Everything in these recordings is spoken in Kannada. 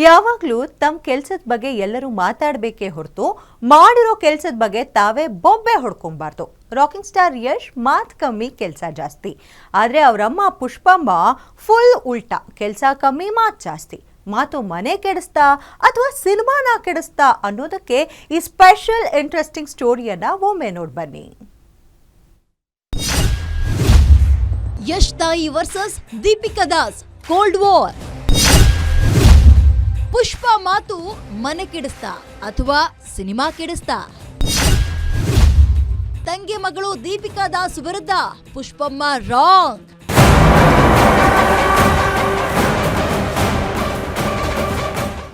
ಯಾವಾಗಲೂ ತಮ್ಮ ಕೆಲ್ಸದ ಬಗ್ಗೆ ಎಲ್ಲರೂ ಮಾತಾಡಬೇಕೇ ಹೊರತು ಮಾಡಿರೋ ಕೆಲ್ಸದ ಬಗ್ಗೆ ತಾವೇ ಬೊಬ್ಬೆ ಹೊಡ್ಕೊಬಾರ್ದು. ರಾಕಿಂಗ್ ಸ್ಟಾರ್ ಯಶ್ ಮಾತು ಕಮ್ಮಿ ಕೆಲಸ ಜಾಸ್ತಿ. ಆದರೆ ಅವರಮ್ಮ ಪುಷ್ಪಮ್ಮ ಫುಲ್ ಉಲ್ಟಾ, ಕೆಲಸ ಕಮ್ಮಿ ಮಾತು ಜಾಸ್ತಿ. ಮಾತು ಮನೆ ಕೆಡಿಸ್ತಾ ಅಥವಾ ಸಿನಿಮಾನ ಕೆಡಿಸ್ತಾ ಅನ್ನೋದಕ್ಕೆ ಈ ಸ್ಪೆಷಲ್ ಇಂಟ್ರೆಸ್ಟಿಂಗ್ ಸ್ಟೋರಿಯನ್ನ ಒಮ್ಮೆ ನೋಡಿ ಬನ್ನಿ. ಯಶ್ ತಾಯಿ versus Deepika Das cold war ಮಾತು ಮನೆ ಕೆಡಿಸ್ತಾ ಅಥವಾ ಸಿನಿಮಾ ಕೆಡಿಸ್ತಾ? ತಂಗಿ ಮಗಳು ದೀಪಿಕಾ ದಾಸ್ ವಿರುದ್ಧ ಪುಷ್ಪಮ್ಮ ರಾಂಗ್.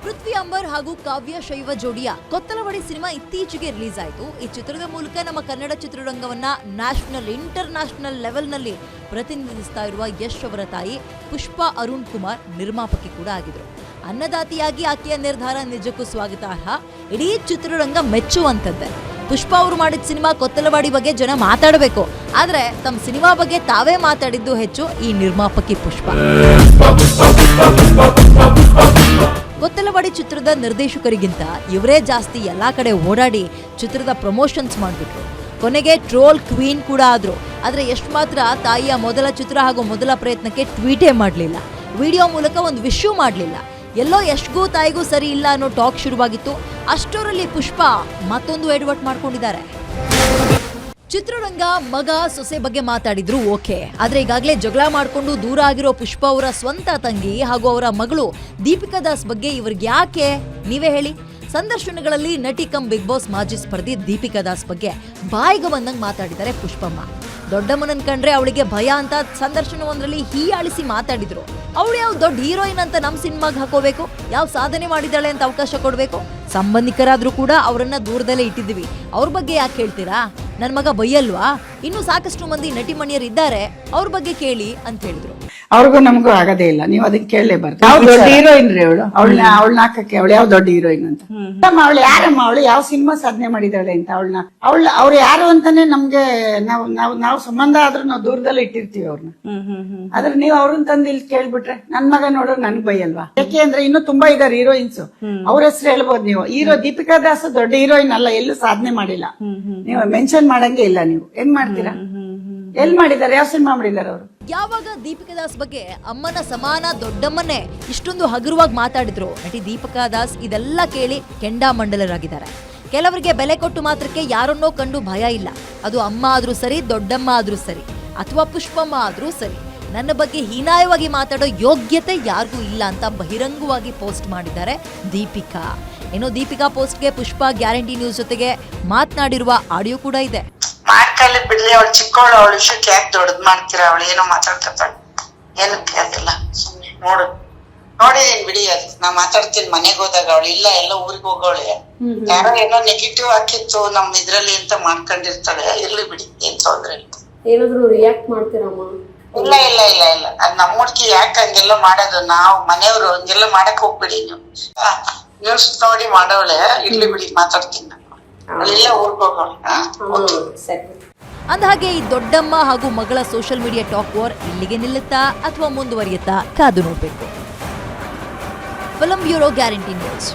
ಪೃಥ್ವಿ ಅಂಬರ್ ಹಾಗೂ ಕಾವ್ಯ ಶೈವ ಜೋಡಿಯ ಕೊತ್ತಲವಾಡಿ ಸಿನಿಮಾ ಇತ್ತೀಚೆಗೆ ರಿಲೀಸ್ ಆಯಿತು ಈ ಚಿತ್ರದ ಮೂಲಕ ನಮ್ಮ ಕನ್ನಡ ಚಿತ್ರರಂಗವನ್ನ ನ್ಯಾಷನಲ್ ಇಂಟರ್ ನ್ಯಾಷನಲ್ ಲೆವೆಲ್ನಲ್ಲಿ ಪ್ರತಿನಿಧಿಸ್ತಾ ಇರುವ ಯಶ್ ಅವರ ತಾಯಿ ಪುಷ್ಪಾ ಅರುಣ್ ಕುಮಾರ್ ನಿರ್ಮಾಪಕಿ ಕೂಡ ಆಗಿದ್ರು. ಅನ್ನದಾತಿಯಾಗಿ ಆಕೆಯ ನಿರ್ಧಾರ ನಿಜಕ್ಕೂ ಸ್ವಾಗತಾರ್ಹ ಇಡೀ ಚಿತ್ರರಂಗ ಮೆಚ್ಚುವಂಥದ್ದೇ. ಪುಷ್ಪ ಅವರು ಮಾಡಿದ ಸಿನಿಮಾ ಕೊತ್ತಲವಾಡಿ ಬಗ್ಗೆ ಜನ ಮಾತಾಡಬೇಕು. ಆದ್ರೆ ತಮ್ಮ ಸಿನಿಮಾ ಬಗ್ಗೆ ತಾವೇ ಮಾತಾಡಿದ್ದು ಹೆಚ್ಚು ಈ ನಿರ್ಮಾಪಕಿ ಪುಷ್ಪ. ಕೊತ್ತಲವಾಡಿ ಚಿತ್ರದ ನಿರ್ದೇಶಕರಿಗಿಂತ ಇವರೇ ಜಾಸ್ತಿ ಎಲ್ಲಾ ಕಡೆ ಓಡಾಡಿ ಚಿತ್ರದ ಪ್ರಮೋಷನ್ಸ್ ಮಾಡಿಬಿಟ್ರು. ಕೊನೆಗೆ ಟ್ರೋಲ್ ಕ್ವೀನ್ ಕೂಡ ಆದ್ರು. ಆದ್ರೆ ಎಷ್ಟು ಮಾತ್ರ ತಾಯಿಯ ಮೊದಲ ಚಿತ್ರ ಹಾಗೂ ಮೊದಲ ಪ್ರಯತ್ನಕ್ಕೆ ಟ್ವೀಟೇ ಮಾಡಲಿಲ್ಲ. ವಿಡಿಯೋ ಮೂಲಕ ಒಂದು ವಿಶ್ಯೂ ಮಾಡಲಿಲ್ಲ. ಎಲ್ಲೋ ಯಶ್ಗೂ ತಾಯಿಗೂ ಸರಿ ಇಲ್ಲ ಅನ್ನೋ ಟಾಕ್ ಶುರುವಾಗಿತ್ತು. ಅಷ್ಟರಲ್ಲಿ ಪುಷ್ಪ ಮತ್ತೊಂದು ಎಡ್ವರ್ಟ್ ಮಾಡ್ಕೊಂಡಿದ್ದಾರೆ. ಚಿತ್ರರಂಗ ಮಗ ಸೊಸೆ ಬಗ್ಗೆ ಮಾತಾಡಿದ್ರು ಓಕೆ. ಆದ್ರೆ ಈಗಾಗಲೇ ಜಗಳ ಮಾಡ್ಕೊಂಡು ದೂರ ಆಗಿರೋ ಪುಷ್ಪ ಅವರ ಸ್ವಂತ ತಂಗಿ ಹಾಗೂ ಅವರ ಮಗಳು ದೀಪಿಕಾ ದಾಸ್ ಬಗ್ಗೆ ಇವ್ರಿಗೆ ಯಾಕೆ? ನೀವೇ ಹೇಳಿ. ಸಂದರ್ಶನಗಳಲ್ಲಿ ನಟಿ ಕಮ್ ಬಿಗ್ ಬಾಸ್ ಮಾಜಿ ಸ್ಪರ್ಧಿ ದೀಪಿಕಾ ದಾಸ್ ಬಗ್ಗೆ ಬಾಯಿಗೆ ಬಂದಂಗೆ ಮಾತಾಡಿದ್ದಾರೆ ಪುಷ್ಪಮ್ಮ. ದೊಡ್ಡಮ್ಮನನ್ ಕಂಡ್ರೆ ಅವಳಿಗೆ ಭಯ ಅಂತ ಸಂದರ್ಶನವೊಂದರಲ್ಲಿ ಹೀಯಾಳಿಸಿ ಮಾತಾಡಿದ್ರು. ಅವಳು ಯಾವ ದೊಡ್ಡ ಹೀರೋಯಿನ್ ಅಂತ ನಮ್ ಸಿನಿಮಾಗೆ ಹಾಕೋಬೇಕು? ಯಾವ ಸಾಧನೆ ಮಾಡಿದ್ದಾಳೆ ಅಂತ ಅವಕಾಶ ಕೊಡ್ಬೇಕು? ಸಂಬಂಧಿಕರಾದ್ರೂ ಕೂಡ ಅವರನ್ನ ದೂರದಲ್ಲೇ ಇಟ್ಟಿದ್ದೀವಿ. ಅವ್ರ ಬಗ್ಗೆ ಯಾಕೆ ಹೇಳ್ತೀರಾ ನನ್ ಮಗ ಬೈಯಲ್ವಾ? ಇನ್ನು ಸಾಕಷ್ಟು ಮಂದಿ ನಟಿಮಣಿಯರು ಇದ್ದಾರೆ ಅವ್ರ ಬಗ್ಗೆ ಕೇಳಿ ಅಂತ ಹೇಳಿದ್ರು. ಅವ್ರಿಗೂ ನಮಗೂ ಆಗದೇ ಇಲ್ಲ. ನೀವು ಅದಕ್ಕೆ ಕೇಳಲೇಬಾರ್ದು ಯಾವ ದೊಡ್ಡ ಹೀರೋಯಿನ್ ರೀ ಅವಳು? ಅವಳನ್ನ ಅವಳ ನಾಕಕ್ಕೆ ಅವಳು ಯಾವ ದೊಡ್ಡ ಹೀರೋಯಿನ್ ಅಂತ? ನಮ್ಮ ಅವಳು ಯಾರಮ್ಮ? ಅವಳು ಯಾವ ಸಿನಿಮಾ ಸಾಧನೆ ಮಾಡಿದಾಳೆ ಅಂತ ಅವಳನ್ನ? ಅವಳ ಅವ್ರು ಯಾರು ಅಂತಾನೆ ನಮ್ಗೆ ನಾವು ನಾವು ನಾವು ಸಂಬಂಧ ಆದ್ರೂ ನಾವು ದೂರದಲ್ಲಿ ಇಟ್ಟಿರ್ತೀವಿ ಅವ್ರನ್ನ. ಆದ್ರೆ ನೀವು ಅವ್ರನ್ನ ತಂದು ಇಲ್ಲಿ ಕೇಳ್ಬಿಟ್ರೆ ನನ್ ಮಗ ನೋಡೋ ನನ್ಗ್ ಬೈಯಲ್ವಾ? ಯಾಕೆ ಅಂದ್ರೆ ಇನ್ನು ತುಂಬಾ ಇದಾರೆ ಹೀರೋಯಿನ್ಸ್. ಅವ್ರ ಹೆಸರು ಹೇಳ್ಬೋದು ನೀವು. ಹೀರೋ ದೀಪಿಕಾ ದಾಸ್ ದೊಡ್ಡ ಹೀರೋಯಿನ್ ಅಲ್ಲ ಎಲ್ಲೂ ಸಾಧನೆ ಮಾಡಿಲ್ಲ. ನೀವು ಮೆನ್ಷನ್ ಮಾಡಂಗೆ ಇಲ್ಲ ನೀವು. ಏನ್ ಮಾಡ್ತೀರಾ? ಎಲ್ ಮಾಡಿದ್ದಾರೆ? ಯಾವ ಸಿನಿಮಾ ಮಾಡಿದ್ದಾರೆ ಅವರು? ಯಾವಾಗ ದೀಪಿಕಾ ದಾಸ್ ಬಗ್ಗೆ ಅಮ್ಮನ ಸಮಾನ ದೊಡ್ಡಮ್ಮನೇ ಇಷ್ಟೊಂದು ಹಗುರವಾಗಿ ಮಾತಾಡಿದ್ರು ನಟಿ ದೀಪಿಕಾ ದಾಸ್ ಇದೆಲ್ಲ ಕೇಳಿ ಕೆಂಡಾಮಂಡಲರಾಗಿದ್ದಾರೆ ಕೆಲವರಿಗೆ ಬೆಲೆ ಕೊಟ್ಟು ಮಾತ್ರಕ್ಕೆ ಯಾರನ್ನೋ ಕಂಡು ಭಯ ಇಲ್ಲ. ಅದು ಅಮ್ಮ ಆದ್ರೂ ಸರಿ ದೊಡ್ಡಮ್ಮ ಆದ್ರೂ ಸರಿ ಅಥವಾ ಪುಷ್ಪಮ್ಮ ಆದ್ರೂ ಸರಿ. ನನ್ನ ಬಗ್ಗೆ ಹೀನಾಯವಾಗಿ ಮಾತಾಡೋ ಯೋಗ್ಯತೆ ಯಾರಿಗೂ ಇಲ್ಲ ಅಂತ ಬಹಿರಂಗವಾಗಿ ಪೋಸ್ಟ್ ಮಾಡಿದ್ದಾರೆ ದೀಪಿಕಾ. ಏನೋ ದೀಪಿಕಾ ಪೋಸ್ಟ್ಗೆ ಪುಷ್ಪಾ ಗ್ಯಾರಂಟಿ ನ್ಯೂಸ್ ಜೊತೆಗೆ ಮಾತನಾಡಿರುವ ಆಡಿಯೋ ಕೂಡ ಇದೆ. ಮಾಡ್ಕಲ್ಲಿ ಬಿಡ್ಲಿ ಅವಳು ಚಿಕ್ಕವಳು ಅವಳು ವಿಷಯಕ್ಕೆ ಯಾಕೆ ದೊಡ್ಡದು ಮಾಡ್ತೀರಾ? ಅವಳು ಏನೋ ಮಾತಾಡ್ತಾಳೆ ಏನಕ್ಕೆ ಅದೆಲ್ಲ? ಸುಮ್ನೆ ನೋಡು. ನೋಡಿದೀನಿ ಬಿಡಿ ಅದು. ನಾ ಮಾತಾಡ್ತೀನಿ ಮನೆಗೆ ಹೋದಾಗ ಅವಳು ಇಲ್ಲ ಎಲ್ಲ ಊರಿಗೆ ಹೋಗೋಳೆ. ಯಾರೋ ಏನೋ ನೆಗೆಟಿವ್ ಹಾಕಿತ್ತು ನಮ್ ಇದ್ರಲ್ಲಿ ಅಂತ ಮಾಡ್ಕೊಂಡಿರ್ತಾಳೆ. ಇರ್ಲಿ ಬಿಡಿ ಏನ್ ತೊಂದ್ರೆ ಇಲ್ಲ. ಏನಾದ್ರು ರಿಯಾಕ್ಟ್ ಮಾಡ್ತೀರಮ್ಮ? ಇಲ್ಲ ಇಲ್ಲ ಇಲ್ಲ ಇಲ್ಲ. ಅದ್ ನಮ್ಮ ಹುಡ್ಗಿ ಯಾಕೆ ಹಂಗೆಲ್ಲ ಮಾಡೋದು. ನಾವು ಮನೆಯವರು ಹಂಗೆಲ್ಲ ಮಾಡಕ್ ಹೋಗ್ಬಿಡಿ ನೀವು. ನ್ಯೂಸ್ ನೋಡಿ ಮಾಡೋಳೆ ಇರ್ಲಿ ಬಿಡಿ ಮಾತಾಡ್ತೀನಿ ಅಂದ ಹಾಗೆ ಅಂದಹಾಗೆ ಈ ದೊಡ್ಡಮ್ಮ ಹಾಗೂ ಮಗಳ ಸೋಷಿಯಲ್ ಮೀಡಿಯಾ ಟಾಕ್ ವಾರ್ ಇಲ್ಲಿಗೆ ನಿಲ್ಲುತ್ತಾ ಅಥವಾ ಮುಂದುವರಿಯುತ್ತಾ ಕಾದು ನೋಡಬೇಕು. Film bureau guarantee news